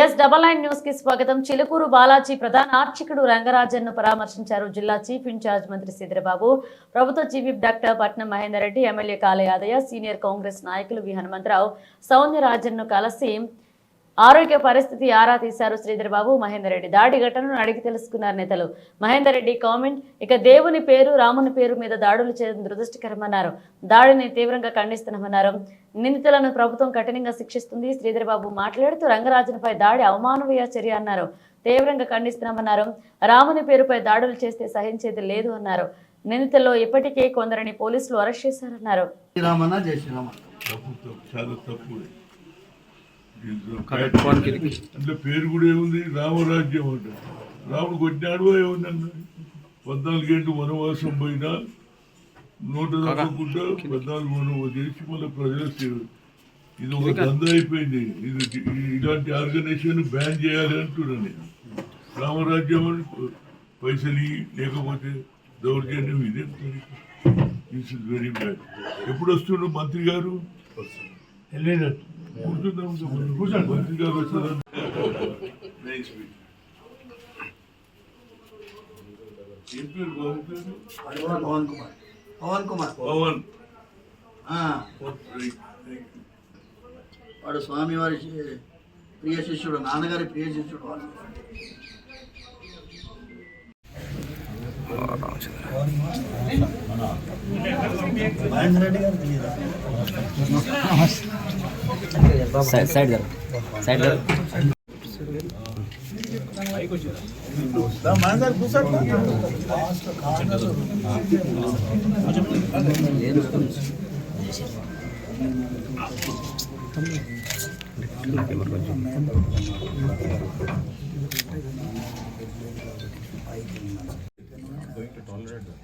Yes double nine న్యూస్కి స్వాగతం. చిలుకూరు బాలాజీ ప్రధాన ఆర్చకుడు రంగరాజన్ను పరామర్శించారు జిల్లా చీఫ్ ఇన్ఛార్జ్ మంత్రి శ్రీధరబాబు. ప్రభుత్వ chief doctor Patnam Mahender Reddy MLA Kale Yadaiah senior Congress నాయకులు వి హనుమంతరావు సౌందరరాజన్ను కలిసి ఆరోగ్య పరిస్థితి ఆరా తీశారు శ్రీధర్ బాబు మహేందర్ రెడ్డి. దాడి ఘటనను అడిగి తెలుసుకున్నారు నేతలు. మహేందర్ రెడ్డి కామెంట్ ఇక దేవుని పేరు రాముని పేరు మీద దాడులు చేయడం దురదృష్టకరమన్నారు. దాడిని తీవ్రంగా ఖండిస్తున్నామన్నారు. నిందితులను ప్రభుత్వం కఠినంగా శిక్షిస్తుంది. శ్రీధర్ బాబు మాట్లాడుతూ రంగరాజునిపై దాడి అవమానవీయ చర్య అన్నారు. తీవ్రంగా ఖండిస్తున్నామన్నారు. రాముని పేరుపై దాడులు చేస్తే సహించేది లేదు అన్నారు. నిందితుల్లో ఇప్పటికే కొందరిని పోలీసులు అరెస్ట్ చేశారన్నారు. అంటే పేరు కూడా ఏముంది? రామరాజ్యం అంట. రాముడు కొట్టినాడు ఏముందన్న పద్నాలుగేళ్ళు వనవాసం పోయినా నోట తప్పకుండా పద్నాలుగు వనవాసం చేసి మళ్ళీ ప్రజల సేవ ఇది ఒక దంద అయిపోయింది. ఇది ఇలాంటి ఆర్గనైజేషన్ బ్యాన్ చేయాలి అంటున్నాను నేను. రామరాజ్యం అని పైసలు లేకపోతే దౌర్జన్యం ఇదే దిస్ ఇస్ వెరీ బ్యాడ్ ఎప్పుడు వస్తుండ్రు మంత్రి గారు? కూర్చుందాం పవన్ కుమార్. పవన్. కుమార్ పవన్. వాడు స్వామివారి ప్రియ శిష్యుడు నాన్నగారి ప్రియ శిష్యుడు. వాడు మహేందర్ రెడ్డి గారు సైడ్ జర సైడ్ జర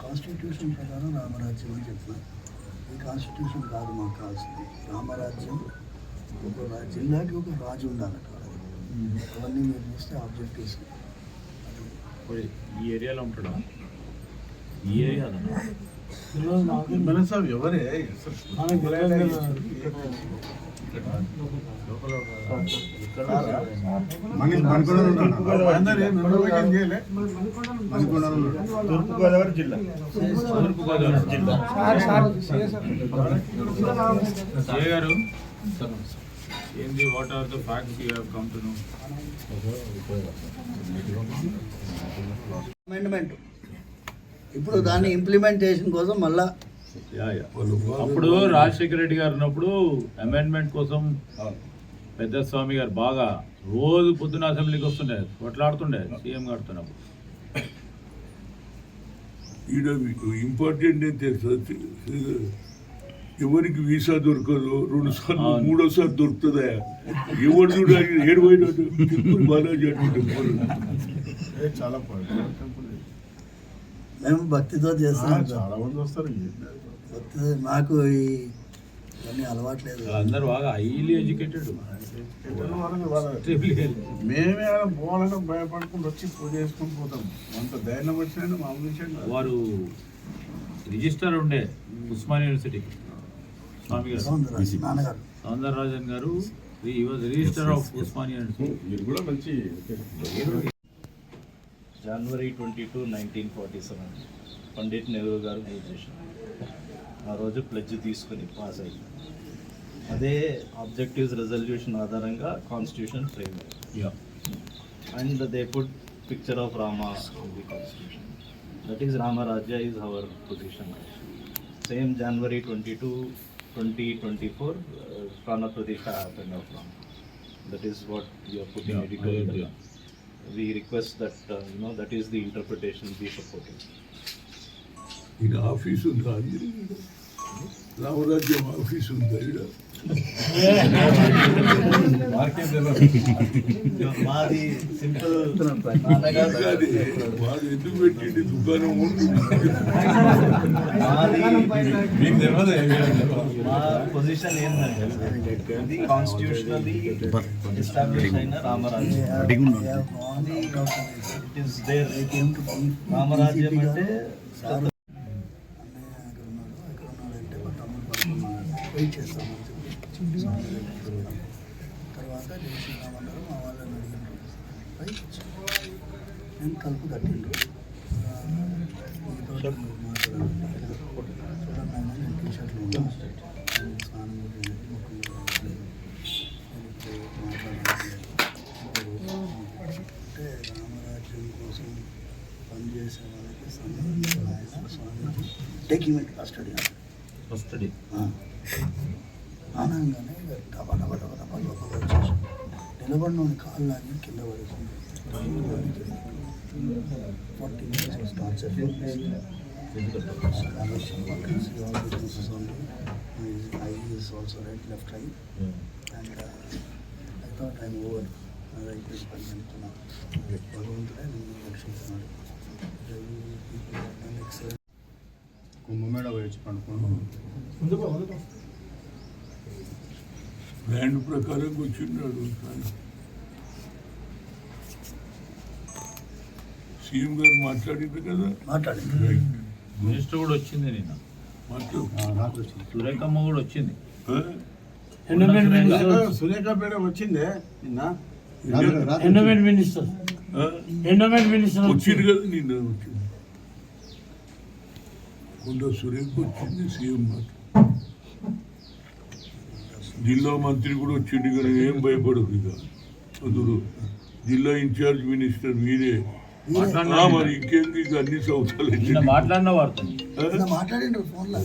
కాన్స్టిట్యూషన్ ప్రకారం రామరాజ్యం అని చెప్తున్నారు ఈ కాన్స్టిట్యూషన్ కాదు మాకు కావాల్సింది. రామరాజ్యం ఒక జిల్లాకి ఒక రాజు ఉండాలట అవన్నీ మీరు చూస్తే ఆబ్జెక్టివ్స్ ఈ ఏరియాలో ఉంటాడా? ఈ ఏరియా మన సాబ్ ఎవరే? తూర్పుగోదావరి జిల్లా. తూర్పుగోదావరి జిల్లా. గారు ఏంది what are the facts you have come to know amendment ఇప్పుడు దాన్ని ఇంప్లిమెంటేషన్ కోసం మళ్ళా అప్పుడు రాజశేఖర రెడ్డి గారు ఉన్నప్పుడు అమెండ్మెంట్ కోసం పెద్ద స్వామి గారు బాగా రోజు పొద్దున అసెంబ్లీకి వస్తుండే కొట్లాడుతుండే సీఎం గారుతున్నప్పుడు ఈడ మీకు ఇంపార్టెంట్ ఏం తెలుసా? ఎవరికి వీసా దొరకదు రెండు సార్లు. మూడోసారి దొరుకుతుందా? ఎవరు చూడాలి? ఏడు పోయినట్టు. బాలాజీ అటువంటి చాలా మేము భక్తితో చేస్తున్నాం. చాలా మంది వస్తారు. భక్తి నాకు ఈ ఇవన్నీ అలవాట్లేదు వాళ్ళందరూ బాగా హైలీ ఎడ్యుకేటెడ్ మేమే ఆడ పోవాలంటే భయపడుకుంటూ వచ్చి పూజ చేసుకుని పోతాం. అంత ధైర్యం వచ్చిన మామూలు విషయం. వారు రిజిస్టర్ ఉండే ఉస్మాన్ యూనివర్సిటీకి. స్వామి గారు. సౌందరరాజన్ గారు ఈ was registrar of Osman university మీరు కూడా మంచి January twenty two nineteen forty seven Pandit Nehru గారు గ్రాడ్యుయేషన్ ఆ రోజు ప్లెడ్జ్ తీసుకుని పాస్ అయ్యి అదే ఆబ్జెక్టివ్స్ రెజల్యూషన్ ఆధారంగా constitution frame and they put picture of Rama in the constitution that is Ramarajya is our position same January twenty two twenty twenty four Prana Pratishtha happened of Rama that is what you are putting editorial we request that, uh, you know, that is the interpretation be supported. ಈಗ office ಉಂಟ ಅಂದ್ರೆ ರಾಮರಾಜ್ಯ office ಉಂಟ ಇಡ మాది simple కాదు, వాడు ఎందుకు పెట్టింది? దుకాణం మా పొజిషన్ ఏంటంటే ఇది కాన్స్టిట్యూషనల్లీ ఎస్టాబ్లిష్ అయిన రామరాజ్యం. ఇట్ ఈస్ దేర్ రామరాజ్యం అంటే సార్ అన్నయ్య అక్కడ ఉన్నాడు అక్కడ ఉన్నాడు అంటే మా తమ్ముడు పడుకున్నాడు వెయిట్ చేస్తామని చెప్పి. నేను కలుపు మాట్లాడాలి చూడండి నేను టీ షర్ట్లో ఉన్నాను స్నానం అంటే రామరాజ్యం కోసం పనిచేసే వాళ్ళకి స్వామీజీ document custody custody torture I is also right left I and I thought I'm over అది అయిపోయి పని అనుకున్నా భగవంతుడే నన్ను రక్షించున్నాడు ఎక్సలెంట్ కుంభమేళ వచ్చి పండుకున్నాం ప్లాన్ ప్రకారం వచ్చిన్నాడు సీఎం గారు మాట్లాడింది కదా? మాట్లాడింది. మినిస్టర్ కూడా వచ్చింది నిన్న. సురేఖమ్మ కూడా వచ్చింది. ఆ? సురేఖ పేడ వచ్చిందే నిన్న? Endowment minister? ఎండోమెంట్ మినిస్టర్ వచ్చింది కదా నిన్న వచ్చింది. కొండ సురేఖ వచ్చింది సీఎం మాట జిల్లా మంత్రి కూడా వచ్చింది కానీ ఏం భయపడదు ఇక. అదురు జిల్లా ఇన్ఛార్జ్ మినిస్టర్ మీరే మరి ఇంకేంది అన్ని మాట్లాడిన మాట్లాడిండ్రు ఫోన్లో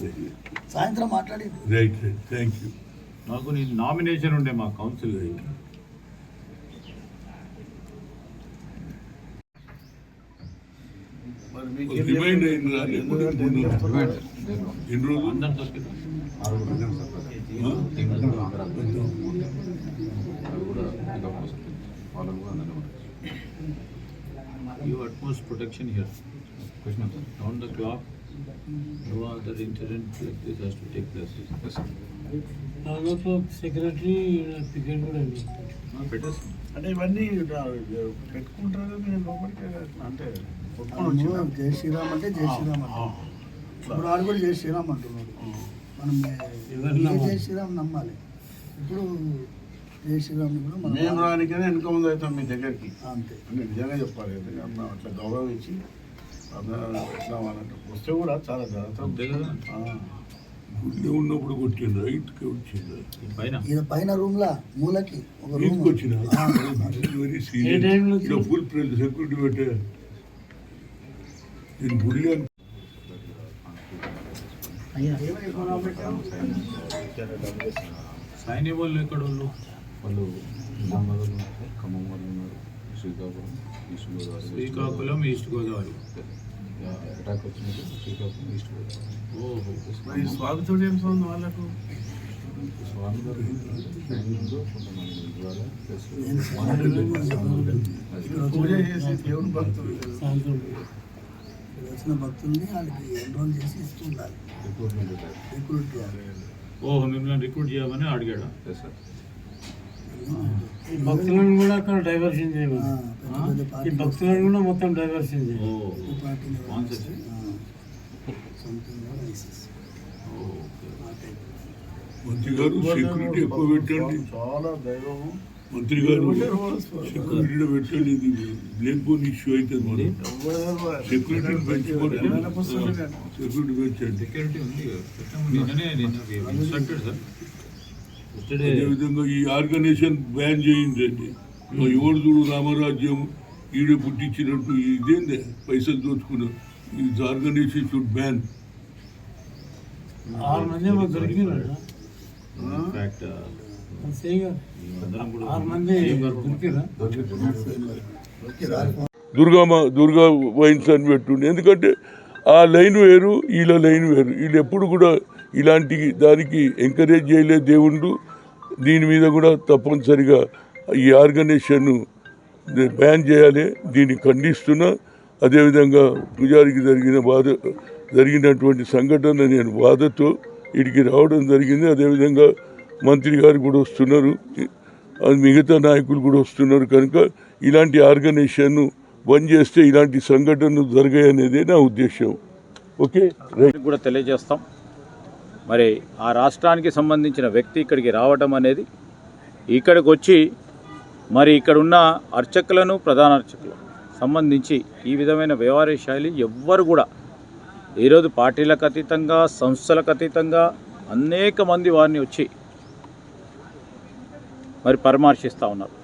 సాయంత్రం రైట్ రైట్ థ్యాంక్ యూ. నాకు నీ నామినేషన్ ఉండే మా కౌన్సిల్ రిమైండ్ అయింది ఎన్ని రోజులు? You utmost protection here. Round the clock, no other incident like this has to take place. దాదాపు సెక్రటరీ కూడా అండి అంటే ఇవన్నీ పెట్టుకుంటారు నేను లోపలికి అంటే జై శ్రీరామ్ అంటే జై శ్రీరామ్ అంటారు ఇప్పుడు ఆడు కూడా జై శ్రీరామ్ అంటున్నాడు. మనం జై శ్రీరామ్ నమ్మాలి? ఇప్పుడు మేము రానికైనా వెనుక ముందు అవుతాం మీ దగ్గరికి. అంతే. అంటే నిజంగా చెప్పాలి ఎందుకంటే అట్లా అందరం ఎట్లా వాళ్ళంటే వస్తే కూడా చాలా జాగ్రత్త. గుళ్ళో ఉన్నప్పుడు కొట్టిండు రైట్కి వచ్చిండు ఈ పైన. ఈయన పైన రూమ్ లా మూలకి ఒక రూమ్ వచ్చిన వెరీ సీరియస్. ఫుల్ ప్రెల్ సెక్యూరిటీ పెట్టే. నేను గుళ్ళో సైన్య వాళ్ళు ఎక్కడ వాళ్ళు వాళ్ళు నిజామాబాద్ ఉన్నారు ఖమ్మం వాళ్ళు ఉన్నారు Srikakulam east Godavari Srikakulam east Godavari. Attack వచ్చినది శ్రీకాకుళం ఈస్ట్ గోదావరి. ఓహో మరి ఈ స్వామితో ఏం సంబంధం వాళ్ళకు? స్వామి గారు ట్రైనింగ్లో కొంతమంది ద్వారా ప్లస్ నేను ఇక్కడ పూజ వచ్చిన- చేసి దేవుడు భక్తులు వచ్చిన భక్తుల్ని వాళ్ళకి ఎన్రోల్ చేసి ఇస్తుండాలి రిక్రూట్మెంట్ రిక్రూట్ చేయాలి. ఓహో మిమ్మల్ని రిక్రూట్ చేయమని అడిగాడు? ఎస్ సార్ ఈ భక్తులను కూడా అక్కడ డైవర్షన్ చేయమని ఈ భక్తులను కూడా మొత్తం డైవర్షన్ మంత్రి గారు సెక్యూరిటీ ఎక్కువ పెట్టండి. చాలా దైవము మంత్రి గారు సెక్యూరిటీ పెట్టండి. ఇది లేకపోతే ఇష్యూ అవుతుంది మరి. సెక్యూరిటీని పెంచుకోండి సెక్యూరిటీ పెంచండి సెక్యూరిటీ ఉంది. అదేవిధంగా ఈ ఆర్గనైజేషన్ బ్యాన్ చేయిందండి ఎవరు చూడు రామరాజ్యం ఈడే పుట్టించినట్టు ఇదేందే? పైసలు దోచుకున్నారు ఈ ఆర్గనైజేషన్ షుడ్ బ్యాన్. ఆరు మంది కూడా ఆరు మంది దొరికిరా? దుర్గా దుర్గా వైన్స్ అని పెట్టుండే. ఎందుకంటే ఆ లైన్ వేరు వీళ్ళ లైన్ వేరు. వీళ్ళు ఎప్పుడు కూడా ఇలాంటి దానికి ఎంకరేజ్ చేయలే దేవుళ్ళు దీని మీద కూడా తప్పనిసరిగా ఈ ఆర్గనైజేషన్ బ్యాన్ చేయాలి. దీన్ని ఖండిస్తున్నా అదేవిధంగా పూజారికి జరిగిన బాధ జరిగినటువంటి సంఘటన నేను బాధతో ఇడికి రావడం జరిగింది. అదేవిధంగా మంత్రి గారు కూడా వస్తున్నారు. మిగతా నాయకులు కూడా వస్తున్నారు కనుక ఇలాంటి ఆర్గనైజేషన్ బంద్ చేస్తే ఇలాంటి సంఘటనలు జరగాయి నా ఉద్దేశం. ఓకే? కూడా తెలియజేస్తాం. మరి ఆ రాష్ట్రానికి సంబంధించిన వ్యక్తి ఇక్కడికి రావటం అనేది ఇక్కడికి వచ్చి మరి ఇక్కడున్న అర్చకులను ప్రధాన అర్చకులు సంబంధించి ఈ విధమైన వ్యవహార శైలి ఎవ్వరు కూడా ఈరోజు పార్టీలకు అతీతంగా సంస్థలకు అతీతంగా అనేక మంది వారిని వచ్చి మరి పరామర్శిస్తూ ఉన్నారు.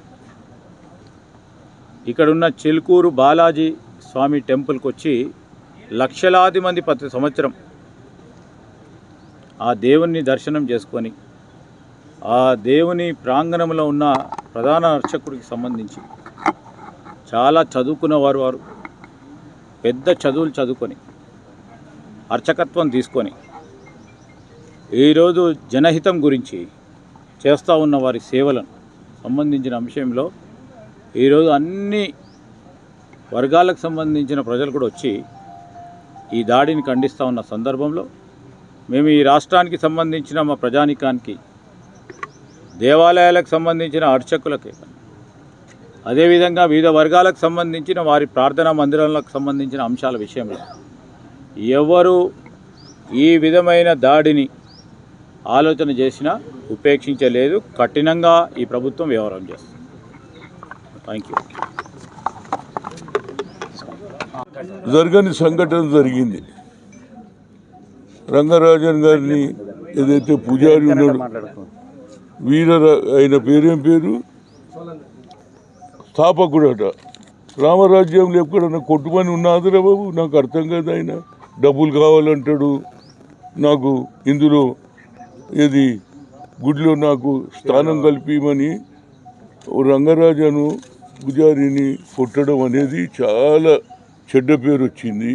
ఇక్కడున్న చిలుకూరు బాలాజీ స్వామి టెంపుల్కి వచ్చి లక్షలాది మంది ప్రతి సంవత్సరం ఆ దేవుణ్ణి దర్శనం చేసుకొని ఆ దేవుని ప్రాంగణంలో ఉన్న ప్రధాన అర్చకుడికి సంబంధించి చాలా చదువుకున్న వారు వారు పెద్ద చదువులు చదువుకొని అర్చకత్వం తీసుకొని ఈరోజు జనహితం గురించి చేస్తూ ఉన్న వారి సేవలను సంబంధించిన అంశంలో ఈరోజు అన్ని వర్గాలకు సంబంధించిన ప్రజలు కూడా వచ్చి ఈ దాడిని ఖండిస్తూ ఉన్న సందర్భంలో మేము ఈ రాష్ట్రానికి సంబంధించిన మా ప్రజానికానికి దేవాలయాలకు సంబంధించిన అర్చకులకి అదేవిధంగా వివిధ వర్గాలకు సంబంధించిన వారి ప్రార్థనా మందిరాలకు సంబంధించిన అంశాల విషయంలో ఎవరు ఈ విధమైన దాడిని ఆలోచన చేసినా ఉపేక్షించలేదు. కఠినంగా ఈ ప్రభుత్వం వ్యవహారం చేస్తుంది. థ్యాంక్ యూ జరగని సంఘటన జరిగింది. రంగరాజన్ గారిని ఏదైతే పూజారి ఉన్నాడు వీర ఆయన పేరేం పేరు? స్థాపకుడట. రామరాజ్యంలో ఎక్కడన్నా కొట్టుమని ఉన్నాదిరా బాబు నాకు అర్థం కాదు ఆయన. డబ్బులు కావాలంటాడు. నాకు ఇందులో ఏది? గుడిలో నాకు స్థానం కల్పించమని రంగరాజను పూజారిని కొట్టడం అనేది చాలా చెడ్డ పేరు వచ్చింది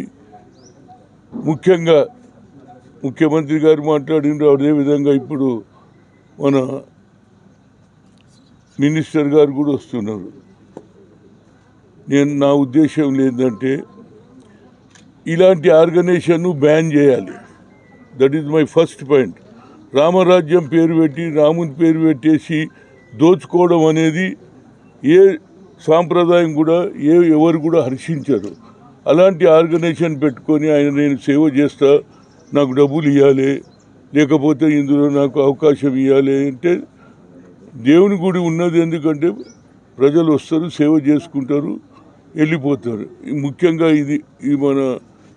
ముఖ్యంగా ముఖ్యమంత్రి గారు మాట్లాడినారు అదేవిధంగా ఇప్పుడు మన మినిస్టర్ గారు కూడా వస్తున్నారు. నేను నా ఉద్దేశం ఏంటంటే ఇలాంటి ఆర్గనైజేషన్ను బ్యాన్ చేయాలి. That is my first point Ramarajyam పేరు పెట్టి రాముని పేరు పెట్టేసి దోచుకోవడం అనేది ఏ సాంప్రదాయం కూడా ఏ ఎవరు కూడా హర్షించరు. అలాంటి ఆర్గనైజేషన్ పెట్టుకొని ఆయన నేను సేవ చేస్తా నాకు డబ్బులు ఇవ్వాలి లేకపోతే ఇందులో నాకు అవకాశం ఇవ్వాలి అంటే దేవుని గుడి ఉన్నది ఎందుకంటే ప్రజలు వస్తారు సేవ చేసుకుంటారు వెళ్ళిపోతారు. ముఖ్యంగా ఇది ఈ మన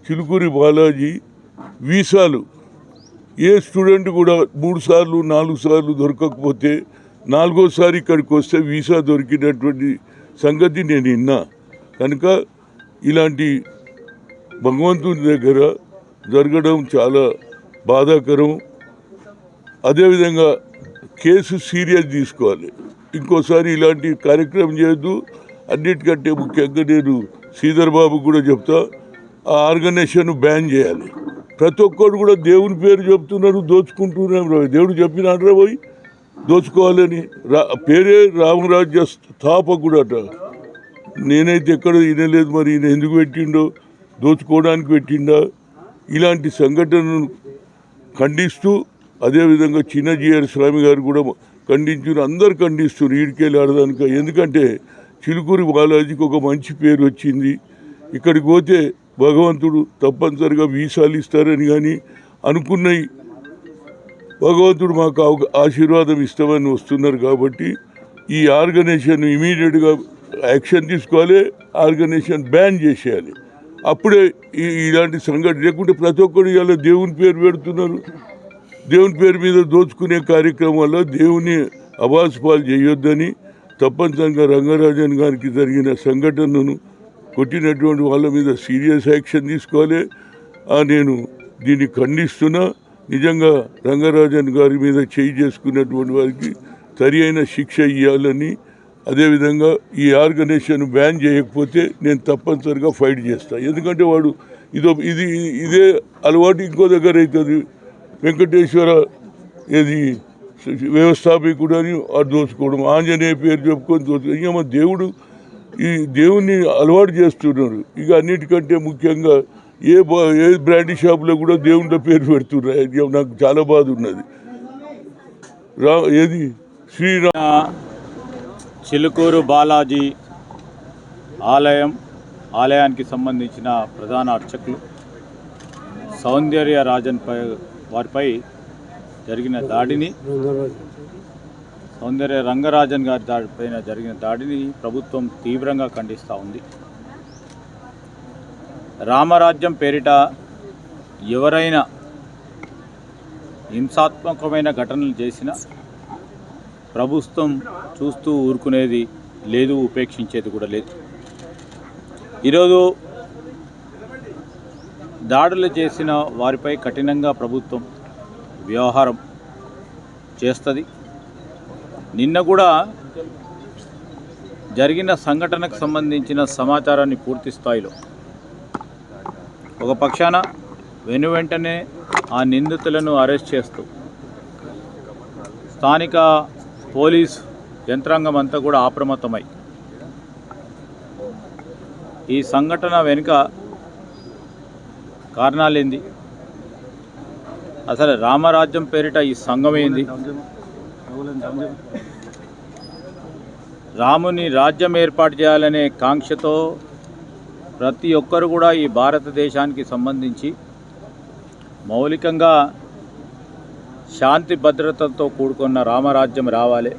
చిలుకూరి బాలాజీ వీసాలు. ఏ స్టూడెంట్ కూడా మూడు సార్లు నాలుగు సార్లు దొరకకపోతే నాలుగోసారి ఇక్కడికి వస్తే వీసా దొరికినటువంటి సంగతి నేను విన్నా. కనుక ఇలాంటి భగవంతుని దగ్గర జరగడం చాలా బాధాకరం. అదేవిధంగా కేసు సీరియస్ తీసుకోవాలి. ఇంకోసారి ఇలాంటి కార్యక్రమం చేయొద్దు. అన్నిటికంటే ముఖ్యంగా నేను శ్రీధర్ బాబు కూడా చెప్తా ఆ ఆర్గనైజేషన్ బ్యాన్ చేయాలి. ప్రతి ఒక్కరు కూడా దేవుని పేరు చెప్తున్నారు దోచుకుంటున్నారు దేవుడు చెప్పినాడ్రా పోయి దోచుకోవాలని. రా పేరే రామరాజ్య స్థాపకుడట. నేనైతే ఎక్కడ వినలేదు మరి ఈయన ఎందుకు పెట్టిండో దోచుకోవడానికి పెట్టిండా? ఇలాంటి సంఘటనను ఖండిస్తూ అదేవిధంగా చిన్నజీఆర్ స్వామి గారు కూడా ఖండించారు. అందరు ఖండిస్తున్నారు ఈడికెళ్ళి ఆడదానిక. ఎందుకంటే చిలుకూరి బాలాజీకి ఒక మంచి పేరు వచ్చింది. ఇక్కడికి పోతే భగవంతుడు తప్పనిసరిగా వీసాలు ఇస్తారని కానీ అనుకున్నాయి. భగవంతుడు మాకు ఆశీర్వాదం ఇస్తామని వస్తున్నారు కాబట్టి ఈ ఆర్గనైజేషన్ ఇమీడియట్గా యాక్షన్ తీసుకోవాలి ఆర్గనైజేషన్ బ్యాన్ చేసేయాలి. అప్పుడే ఈ ఇలాంటి సంఘటన లేకుంటే ప్రతి ఒక్కరు ఇవాళ దేవుని పేరు పెడుతున్నారు. దేవుని పేరు మీద దోచుకునే కార్యక్రమాల్లో దేవుని అబాస్పాలు చేయొద్దని తప్పనిసరిగా రంగరాజన్ గారికి జరిగిన సంఘటనను కొట్టినటువంటి వాళ్ళ మీద సీరియస్ యాక్షన్ తీసుకోవాలి. నేను దీన్ని ఖండిస్తున్నా. నిజంగా రంగరాజన్ గారి మీద చేయి చేసుకున్నటువంటి వారికి సరి అయిన శిక్ష ఇవ్వాలని అదేవిధంగా ఈ ఆర్గనైజేషన్ బ్యాన్ చేయకపోతే నేను తప్పనిసరిగా ఫైట్ చేస్తాను ఎందుకంటే వాడు ఇదో ఇది ఇదే అలవాటు ఇంకో దగ్గర అవుతుంది. వెంకటేశ్వర ఏది వ్యవస్థాపకుడు అని వాడు దోచుకోవడం. ఆంజనేయ పేరు చెప్పుకొని దోచుకోవడం ఇక మా దేవుడు ఈ దేవుణ్ణి అలవాటు చేస్తున్నారు. ఇక అన్నిటికంటే ముఖ్యంగా ఏ బా ఏ బ్రాండీ షాపులో కూడా దేవుళ్ళ పేరు పెడుతున్నారు. నాకు చాలా బాధ ఉన్నది. రా ఏది? శ్రీరామ్ చిలుకూరు బాలాజీ ఆలయం ఆలయానికి సంబంధించిన ప్రధాన అర్చకులు సౌందర్య రాజన్ పై వారిపై జరిగిన దాడిని సౌందర్య రంగరాజన్ గారి దాడి పైన జరిగిన దాడిని ప్రభుత్వం తీవ్రంగా ఖండిస్తూ ఉంది. రామరాజ్యం పేరిట ఎవరైనా హింసాత్మకమైన ఘటనలు చేసినా ప్రభుత్వం చూస్తూ ఊరుకునేది లేదు ఉపేక్షించేది కూడా లేదు. ఈరోజు దాడులు చేసిన వారిపై కఠినంగా ప్రభుత్వం వ్యవహారం చేస్తుంది. నిన్న కూడా జరిగిన సంఘటనకు సంబంధించిన సమాచారాన్ని పూర్తి స్థాయిలో ఒక పక్షాన వెను వెంటనే ఆ నిందితులను అరెస్ట్ చేస్తూ స్థానిక పోలీస్ యంత్రాంగం అంతా కూడా అప్రమత్తమై. ఈ సంఘటన వెనుక కారణాలేంది? అసలు రామరాజ్యం పేరిట ఈ సంఘం ఏంది? రాముని రాజ్యం ఏర్పాటు చేయాలనే కాంక్షతో ప్రతి ఒక్కరు కూడా ఈ భారతదేశానికి సంబంధించి మౌలికంగా శాంతి భద్రతతో కూడుకున్న రామరాజ్యం రావాలి.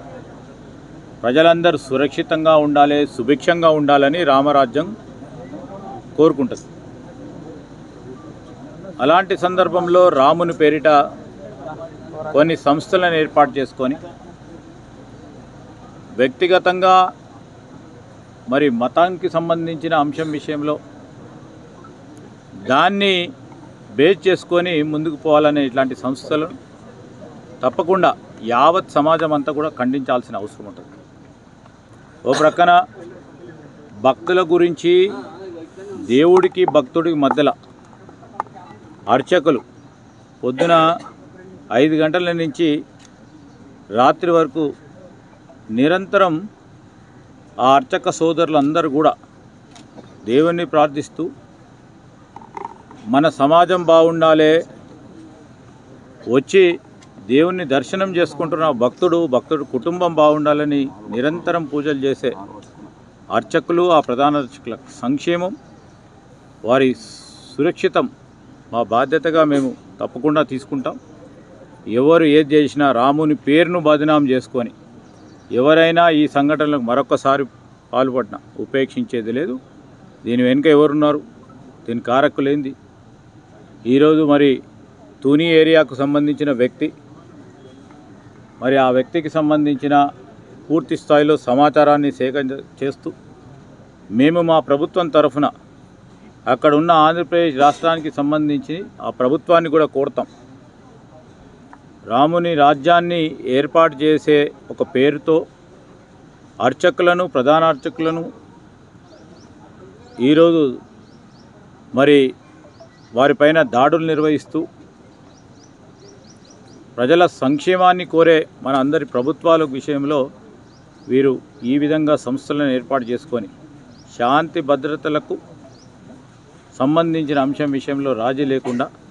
ప్రజలందరూ సురక్షితంగా ఉండాలి సుభిక్షంగా ఉండాలని రామరాజ్యం కోరుకుంటుంది. అలాంటి సందర్భంలో రాముని పేరిట కొన్ని సంస్థలను ఏర్పాటు చేసుకొని వ్యక్తిగతంగా మరి మతానికి సంబంధించిన అంశం విషయంలో దాన్ని బేస్ చేసుకొని ముందుకు పోవాలనే ఇట్లాంటి సంస్థలు తప్పకుండా యావత్ సమాజం అంతా కూడా ఖండించాల్సిన అవసరం ఉంటుంది. ఓ ప్రక్కన భక్తుల గురించి దేవుడికి భక్తుడికి మధ్యలో అర్చకులు పొద్దున ఐదు గంటల నుంచి రాత్రి వరకు నిరంతరం ఆ అర్చక సోదరులందరూ కూడా దేవుణ్ణి ప్రార్థిస్తూ మన సమాజం బాగుండాలి వచ్చి దేవుణ్ణి దర్శనం చేసుకుంటున్న భక్తుడు భక్తుడు కుటుంబం బాగుండాలని నిరంతరం పూజలు చేసే అర్చకులు ఆ ప్రధాన అర్చకుల సంక్షేమం వారి సురక్షితం మా బాధ్యతగా మేము తప్పకుండా తీసుకుంటాం. ఎవరు ఏది చేసినా రాముని పేరును బదనాం చేసుకొని ఎవరైనా ఈ సంఘటనలకు మరొకసారి పాల్పడినా ఉపేక్షించేది లేదు. దీని వెనుక ఎవరున్నారు? దీని కారకులేంది ఈరోజు మరి తుని ఏరియాకు సంబంధించిన వ్యక్తి మరి ఆ వ్యక్తికి సంబంధించిన పూర్తి స్థాయిలో సమాచారాన్ని సేకరించ చేస్తూ మేము మా ప్రభుత్వం తరఫున అక్కడ ఉన్న ఆంధ్రప్రదేశ్ రాష్ట్రానికి సంబంధించి ఆ ప్రభుత్వాన్ని కూడా కోరుతాం. రాముని రాజ్యాన్ని ఏర్పాటు చేసే ఒక పేరుతో అర్చకులను ప్రధాన అర్చకులను ఈరోజు మరి వారిపైన దాడులు నిర్వహిస్తూ ప్రజల సంక్షేమాన్ని కోరే మన అందరి ప్రభుత్వాల విషయంలో వీరు ఈ విధంగా సంస్థలను ఏర్పాటు చేసుకొని శాంతి భద్రతలకు సంబంధించిన అంశం విషయంలో రాజీ లేకుండా